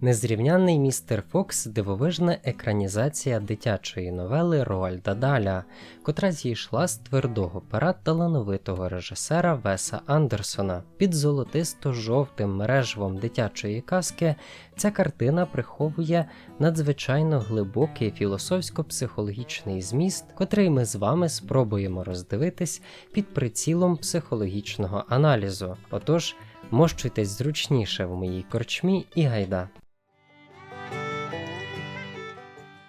Незрівнянний містер Фокс дивовижна екранізація дитячої новели Роальда Даля, котра зійшла з твердого пера талановитого режисера Веса Андерсона. Під золотисто-жовтим мережевом дитячої казки ця картина приховує надзвичайно глибокий філософсько-психологічний зміст, котрий ми з вами спробуємо роздивитись під прицілом психологічного аналізу. Отож, мощуйтесь зручніше в моїй корчмі і гайда.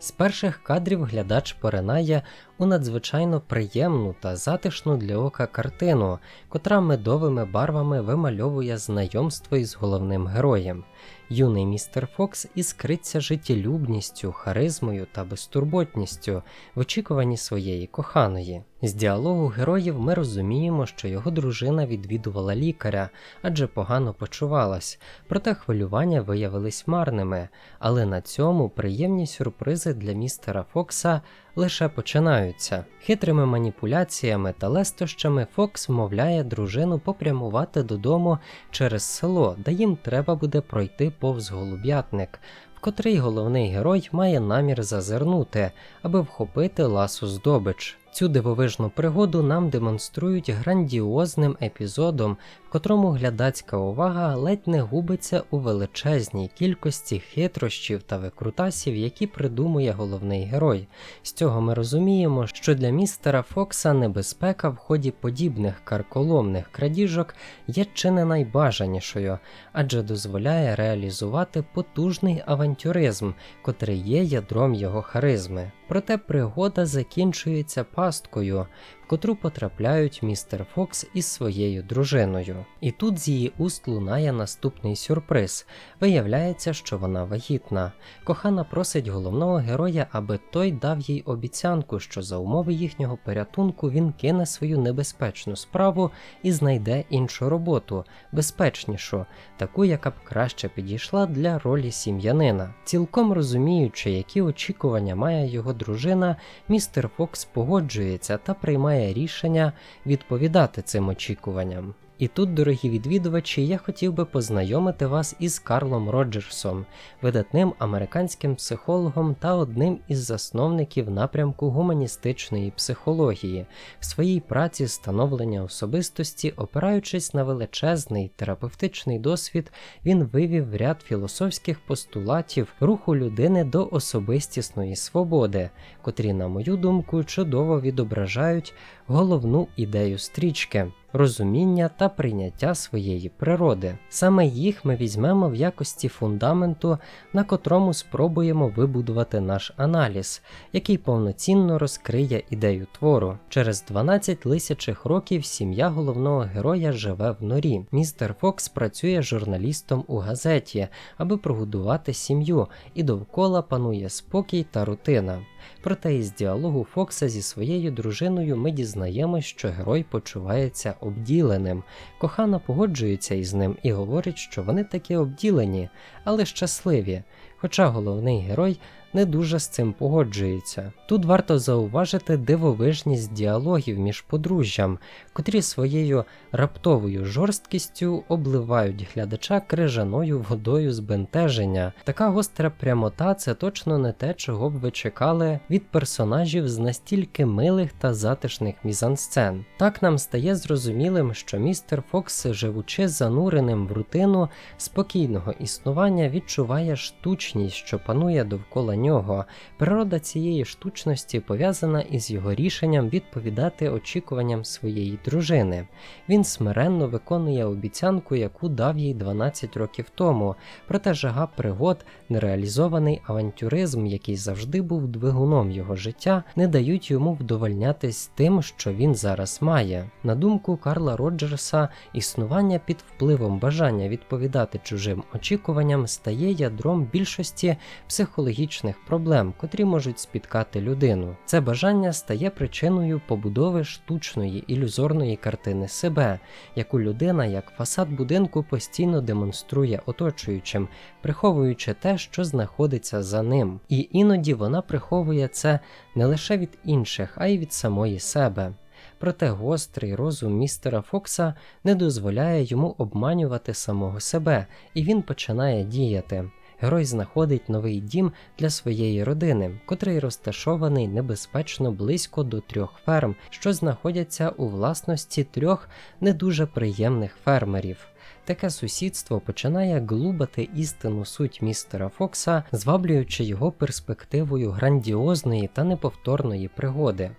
З перших кадрів глядач поринає у надзвичайно приємну та затишну для ока картину, котра медовими барвами вимальовує знайомство із головним героєм. Юний містер Фокс іскриться життєлюбністю, харизмою та безтурботністю в очікуванні своєї коханої. З діалогу героїв ми розуміємо, що його дружина відвідувала лікаря, адже погано почувалась, проте хвилювання виявились марними, але на цьому приємні сюрпризи для містера Фокса лише починаються. Хитрими маніпуляціями та лестощами Фокс вмовляє дружину попрямувати додому через село, де їм треба буде пройти повз голуб'ятник, в котрий головний герой має намір зазирнути, аби вхопити ласу здобич. Цю дивовижну пригоду нам демонструють грандіозним епізодом, котрому глядацька увага ледь не губиться у величезній кількості хитрощів та викрутасів, які придумує головний герой. З цього ми розуміємо, що для містера Фокса небезпека в ході подібних карколомних крадіжок є чи не найбажанішою, адже дозволяє реалізувати потужний авантюризм, котрий є ядром його харизми. Проте пригода закінчується пасткою, котру потрапляють містер Фокс із своєю дружиною. І тут з її уст лунає наступний сюрприз. Виявляється, що вона вагітна. Кохана просить головного героя, аби той дав їй обіцянку, що за умови їхнього порятунку він кине свою небезпечну справу і знайде іншу роботу, безпечнішу, таку, яка б краще підійшла для ролі сім'янина. Цілком розуміючи, які очікування має його дружина, містер Фокс погоджується та приймає рішення відповідати цим очікуванням. І тут, дорогі відвідувачі, я хотів би познайомити вас із Карлом Роджерсом, видатним американським психологом та одним із засновників напрямку гуманістичної психології, в своїй праці становлення особистості, опираючись на величезний терапевтичний досвід, він вивів ряд філософських постулатів руху людини до особистісної свободи, котрі, на мою думку, чудово відображають головну ідею стрічки розуміння та прийняття своєї природи. Саме їх ми візьмемо в якості фундаменту, на котрому спробуємо вибудувати наш аналіз, який повноцінно розкриє ідею твору. Через 12 лисячих років сім'я головного героя живе в норі. Містер Фокс працює журналістом у газеті, аби прогодувати сім'ю, і довкола панує спокій та рутина. Проте із діалогу Фокса зі своєю дружиною ми дізнаємось, що герой почувається обділеним. Кохана погоджується із ним і говорить, що вони таки обділені, але щасливі. Хоча головний герой не дуже з цим погоджується. Тут варто зауважити дивовижність діалогів між подружжям, котрі своєю раптовою жорсткістю обливають глядача крижаною водою збентеження. Така гостра прямота це точно не те, чого б ви чекали від персонажів з настільки милих та затишних мізансцен. Так нам стає зрозумілим, що містер Фокс, живучи зануреним в рутину спокійного існування, відчуває штучність, що панує довкола нього. Природа цієї штучності пов'язана із його рішенням відповідати очікуванням своєї дружини. Він смиренно виконує обіцянку, яку дав їй 12 років тому, проте жага пригод, нереалізований авантюризм, який завжди був двигуном його життя, не дають йому вдовольнятись тим, що він зараз має. На думку Карла Роджерса, існування під впливом бажання відповідати чужим очікуванням стає ядром більшості психологічних проблем, котрі можуть спіткати людину. Це бажання стає причиною побудови штучної ілюзорної картини себе, яку людина, як фасад будинку, постійно демонструє оточуючим, приховуючи те, що знаходиться за ним. І іноді вона приховує це не лише від інших, а й від самої себе. Проте гострий розум містера Фокса не дозволяє йому обманювати самого себе, і він починає діяти. Герой знаходить новий дім для своєї родини, котрий розташований небезпечно близько до трьох ферм, що знаходяться у власності трьох не дуже приємних фермерів. Таке сусідство починає глубати істинну суть містера Фокса, зваблюючи його перспективою грандіозної та неповторної пригоди.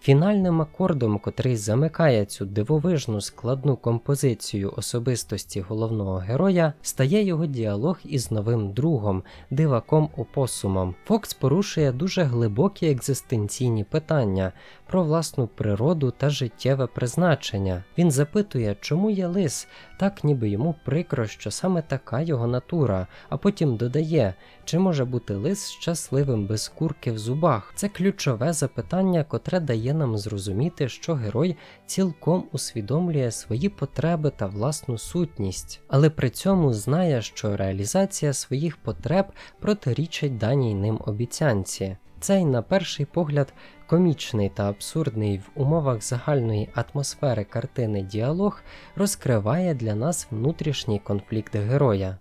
Фінальним акордом, котрий замикає цю дивовижну складну композицію особистості головного героя, стає його діалог із новим другом, диваком Опосумом. Фокс порушує дуже глибокі екзистенційні питання про власну природу та життєве призначення. Він запитує, чому є лис, так ніби йому прикро, що саме така його натура, а потім додає, чи може бути лис щасливим без курки в зубах. Це ключове запитання, котре дає нам зрозуміти, що герой цілком усвідомлює свої потреби та власну сутність, але при цьому знає, що реалізація своїх потреб протирічить даній ним обіцянці. Цей, на перший погляд, комічний та абсурдний в умовах загальної атмосфери картини діалог розкриває для нас внутрішній конфлікт героя.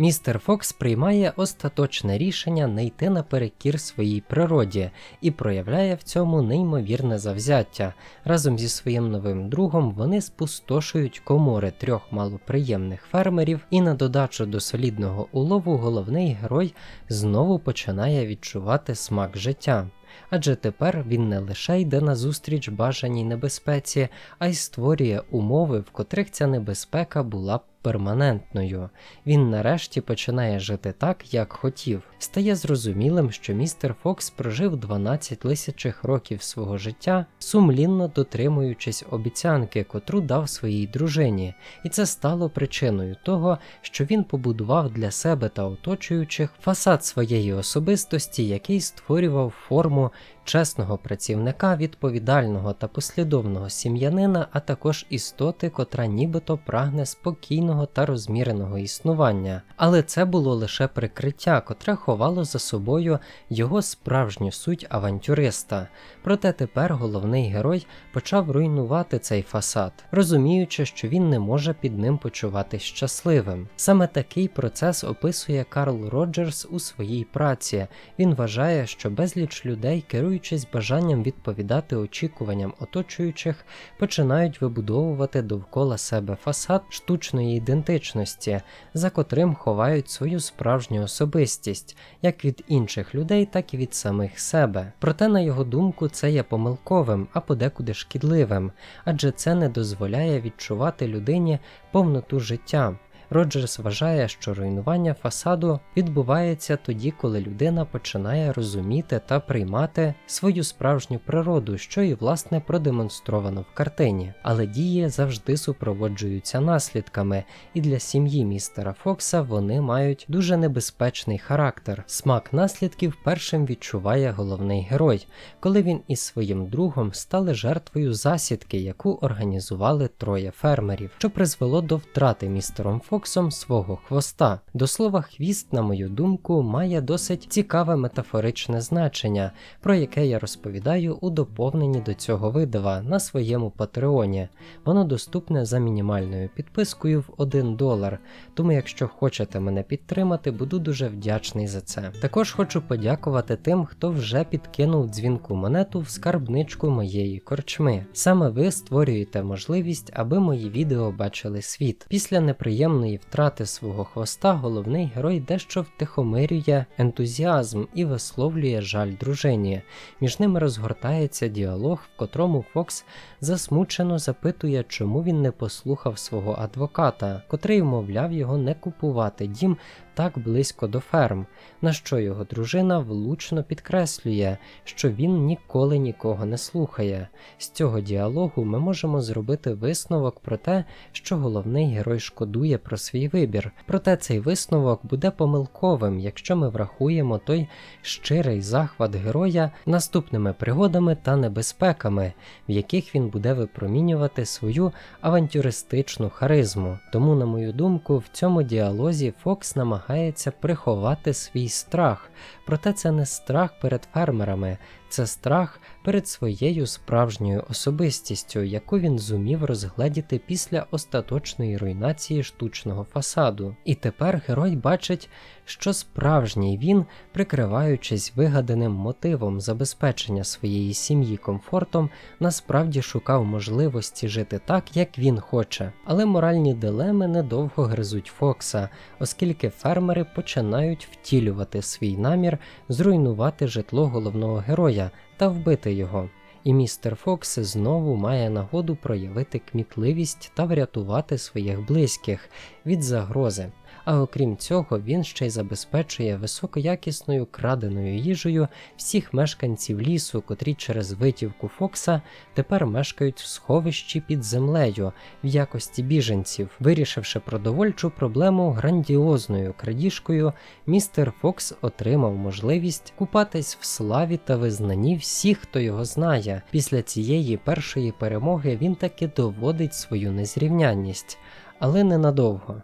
Містер Фокс приймає остаточне рішення не йти наперекір своїй природі і проявляє в цьому неймовірне завзяття. Разом зі своїм новим другом вони спустошують комори трьох малоприємних фермерів, і на додачу до солідного улову головний герой знову починає відчувати смак життя. Адже тепер він не лише йде назустріч бажаній небезпеці, а й створює умови, в котрих ця небезпека була б перманентною. Він нарешті починає жити так, як хотів. Стає зрозумілим, що містер Фокс прожив 12 лисячих років свого життя, сумлінно дотримуючись обіцянки, котру дав своїй дружині, і це стало причиною того, що він побудував для себе та оточуючих фасад своєї особистості, який створював форму чесного працівника, відповідального та послідовного сім'янина, а також істоти, котра нібито прагне спокійного та розміреного існування. Але це було лише прикриття, котре ховало за собою його справжню суть авантюриста. Проте тепер головний герой почав руйнувати цей фасад, розуміючи, що він не може під ним почуватись щасливим. Саме такий процес описує Карл Роджерс у своїй праці. Він вважає, що безліч людей керують керуючись бажанням відповідати очікуванням оточуючих, починають вибудовувати довкола себе фасад штучної ідентичності, за котрим ховають свою справжню особистість, як від інших людей, так і від самих себе. Проте, на його думку, це є помилковим, а подекуди шкідливим, адже це не дозволяє відчувати людині повноту життя. Роджерс вважає, що руйнування фасаду відбувається тоді, коли людина починає розуміти та приймати свою справжню природу, що і власне продемонстровано в картині, але дії завжди супроводжуються наслідками, і для сім'ї містера Фокса вони мають дуже небезпечний характер. Смак наслідків першим відчуває головний герой, коли він із своїм другом стали жертвою засідки, яку організували троє фермерів, що призвело до втрати містером Фоксом Фоксом свого хвоста. До слова, хвіст, на мою думку, має досить цікаве метафоричне значення, про яке я розповідаю у доповненні до цього видава на своєму патреоні. Воно доступне за мінімальною підпискою в 1 долар. Тому, якщо хочете мене підтримати, буду дуже вдячний за це. Також хочу подякувати тим, хто вже підкинув дзвінку монету в скарбничку моєї корчми. Саме ви створюєте можливість, аби мої відео бачили світ. Після неприємної сильної втрати свого хвоста головний герой дещо втихомирює ентузіазм і висловлює жаль дружині. Між ними розгортається діалог, в котрому Фокс засмучено запитує, чому він не послухав свого адвоката, котрий вмовляв його не купувати дім так близько до ферм, на що його дружина влучно підкреслює, що він ніколи нікого не слухає. З цього діалогу ми можемо зробити висновок про те, що головний герой шкодує про свій вибір. Проте цей висновок буде помилковим, якщо ми врахуємо той щирий захват героя наступними пригодами та небезпеками, в яких він буде випромінювати свою авантюристичну харизму. Тому, на мою думку, в цьому діалозі Фокс намагається приховати свій страх, проте це не страх перед фермерами, це страх перед своєю справжньою особистістю, яку він зумів розгледіти після остаточної руйнації штучного фасаду. І тепер герой бачить, що справжній він, прикриваючись вигаданим мотивом забезпечення своєї сім'ї комфортом, насправді шукав можливості жити так, як він хоче. Але моральні дилеми недовго гризуть Фокса, оскільки фермери починають втілювати свій намір зруйнувати житло головного героя та вбити його. І містер Фокс знову має нагоду проявити кмітливість та врятувати своїх близьких від загрози. А окрім цього, він ще й забезпечує високоякісною краденою їжею всіх мешканців лісу, котрі через витівку Фокса тепер мешкають в сховищі під землею в якості біженців. Вирішивши продовольчу проблему грандіозною крадіжкою, містер Фокс отримав можливість купатись в славі та визнанні всіх, хто його знає. Після цієї першої перемоги він таки доводить свою незрівнянність, але ненадовго.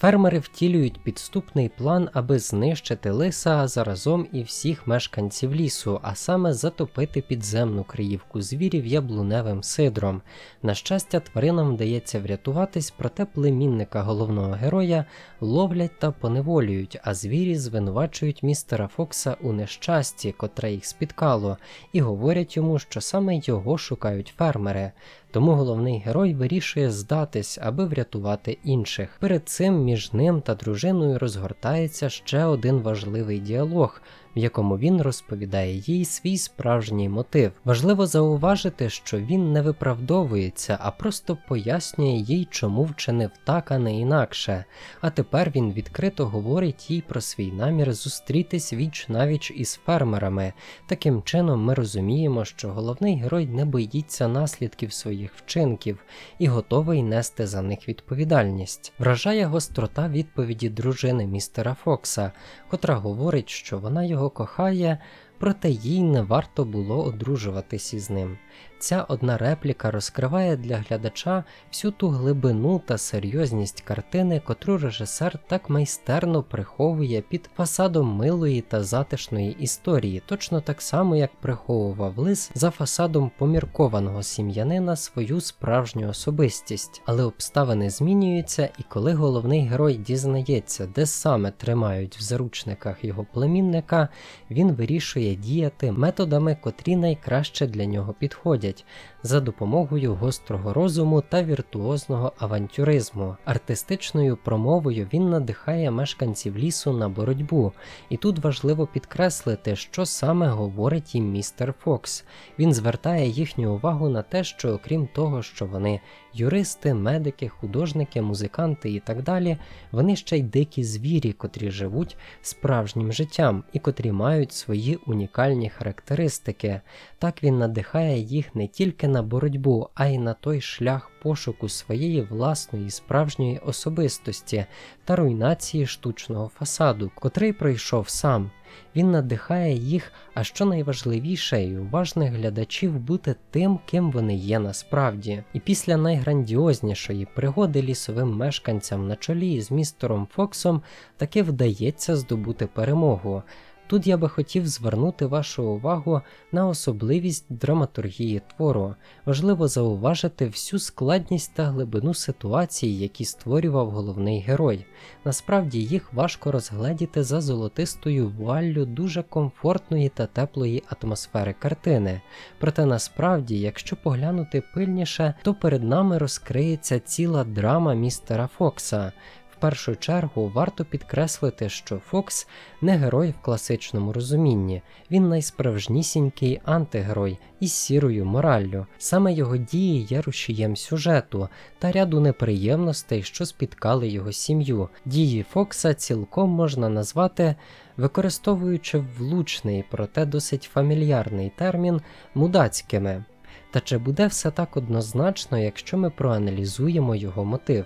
Фермери втілюють підступний план, аби знищити лиса, заразом і всіх мешканців лісу, а саме затопити підземну криївку звірів яблуневим сидром. На щастя, тваринам вдається врятуватись, проте племінника головного героя ловлять та поневолюють, а звірі звинувачують містера Фокса у нещасті, котре їх спіткало, і говорять йому, що саме його шукають фермери. Тому головний герой вирішує здатись, аби врятувати інших. Перед цим між ним та дружиною розгортається ще один важливий діалог, в якому він розповідає їй свій справжній мотив. Важливо зауважити, що він не виправдовується, а просто пояснює їй, чому вчинив так, а не інакше. А тепер він відкрито говорить їй про свій намір зустрітись віч навіч із фермерами. Таким чином, ми розуміємо, що головний герой не боїться наслідків своїх вчинків і готовий нести за них відповідальність. Вражає гострота відповіді дружини містера Фокса, котра говорить, що вона його його кохає, проте їй не варто було одружуватись із ним. Ця одна репліка розкриває для глядача всю ту глибину та серйозність картини, котру режисер так майстерно приховує під фасадом милої та затишної історії, точно так само, як приховував лис за фасадом поміркованого сім'янина свою справжню особистість. Але обставини змінюються, і коли головний герой дізнається, де саме тримають в заручниках його племінника, він вирішує діяти методами, котрі найкраще для нього підходять виходять за допомогою гострого розуму та віртуозного авантюризму. Артистичною промовою він надихає мешканців лісу на боротьбу, і тут важливо підкреслити, що саме говорить їм містер Фокс. Він звертає їхню увагу на те, що окрім того, що вони юристи, медики, художники, музиканти і так далі, вони ще й дикі звірі, котрі живуть справжнім життям і котрі мають свої унікальні характеристики. Так він надихає їх не тільки на боротьбу, а й на той шлях пошуку своєї власної справжньої особистості та руйнації штучного фасаду, котрий пройшов сам. Він надихає їх, а що найважливіше, і уважних глядачів бути тим, ким вони є насправді. І після найграндіознішої пригоди лісовим мешканцям на чолі з містером Фоксом таки вдається здобути перемогу. Тут я би хотів звернути вашу увагу на особливість драматургії твору. Важливо зауважити всю складність та глибину ситуації, які створював головний герой. Насправді їх важко розгледіти за золотистою вуаллю дуже комфортної та теплої атмосфери картини. Проте насправді, якщо поглянути пильніше, то перед нами розкриється ціла драма містера Фокса першу чергу варто підкреслити, що Фокс не герой в класичному розумінні, він найсправжнісінький антигерой із сірою мораллю. Саме його дії є рушієм сюжету та ряду неприємностей, що спіткали його сім'ю. Дії Фокса цілком можна назвати. Використовуючи влучний, проте досить фамільярний термін мудацькими. Та чи буде все так однозначно, якщо ми проаналізуємо його мотив?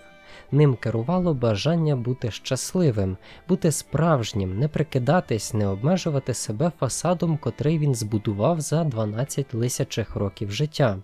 Ним керувало бажання бути щасливим, бути справжнім, не прикидатись, не обмежувати себе фасадом, котрий він збудував за 12 лисячих років життя.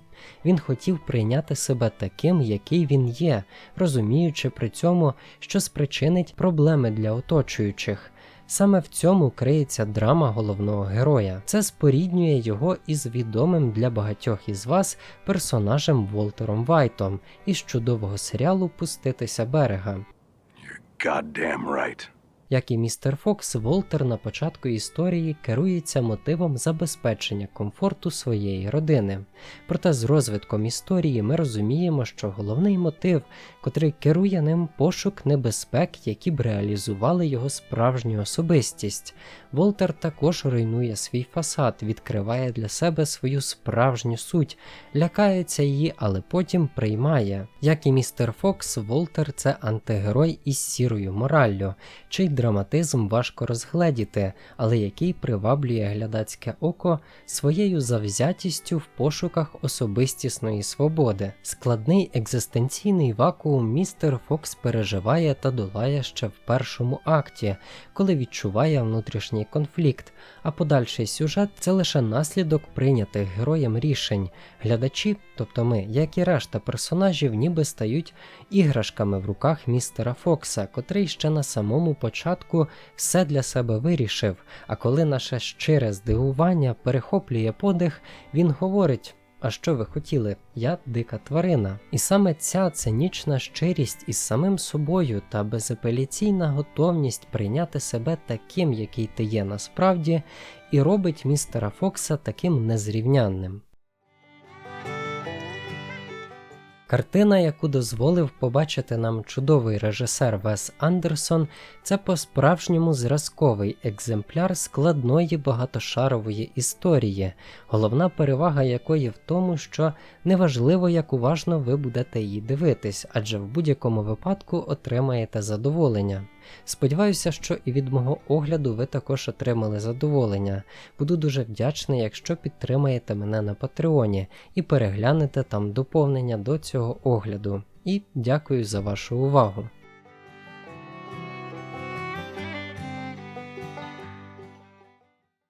Він хотів прийняти себе таким, який він є, розуміючи при цьому, що спричинить проблеми для оточуючих. Саме в цьому криється драма головного героя. Це споріднює його із відомим для багатьох із вас персонажем Волтером Вайтом із чудового серіалу Пуститися берега. You're goddamn right. Як і містер Фокс, Волтер на початку історії керується мотивом забезпечення комфорту своєї родини. Проте з розвитком історії ми розуміємо, що головний мотив, котрий керує ним пошук небезпек, які б реалізували його справжню особистість. Волтер також руйнує свій фасад, відкриває для себе свою справжню суть, лякається її, але потім приймає. Як і містер Фокс, Волтер це антигерой із сірою мораллю, чий драматизм важко розгледіти, але який приваблює глядацьке око своєю завзятістю в пошуках особистісної свободи. Складний екзистенційний вакуум містер Фокс переживає та долає ще в першому акті, коли відчуває внутрішній конфлікт, а подальший сюжет це лише наслідок прийнятих героєм рішень. Глядачі, тобто ми, як і решта персонажів, ніби стають іграшками в руках містера Фокса, котрий ще на самому початку все для себе вирішив. А коли наше щире здивування перехоплює подих, він говорить. А що ви хотіли? Я дика тварина. І саме ця цинічна щирість із самим собою та безапеляційна готовність прийняти себе таким, який ти є насправді, і робить містера Фокса таким незрівнянним. Картина, яку дозволив побачити нам чудовий режисер Вес Андерсон, це по-справжньому зразковий екземпляр складної багатошарової історії, головна перевага якої в тому, що неважливо, як уважно ви будете її дивитись, адже в будь-якому випадку отримаєте задоволення. Сподіваюся, що і від мого огляду ви також отримали задоволення. Буду дуже вдячний, якщо підтримаєте мене на Патреоні і переглянете там доповнення до цього огляду. І дякую за вашу увагу.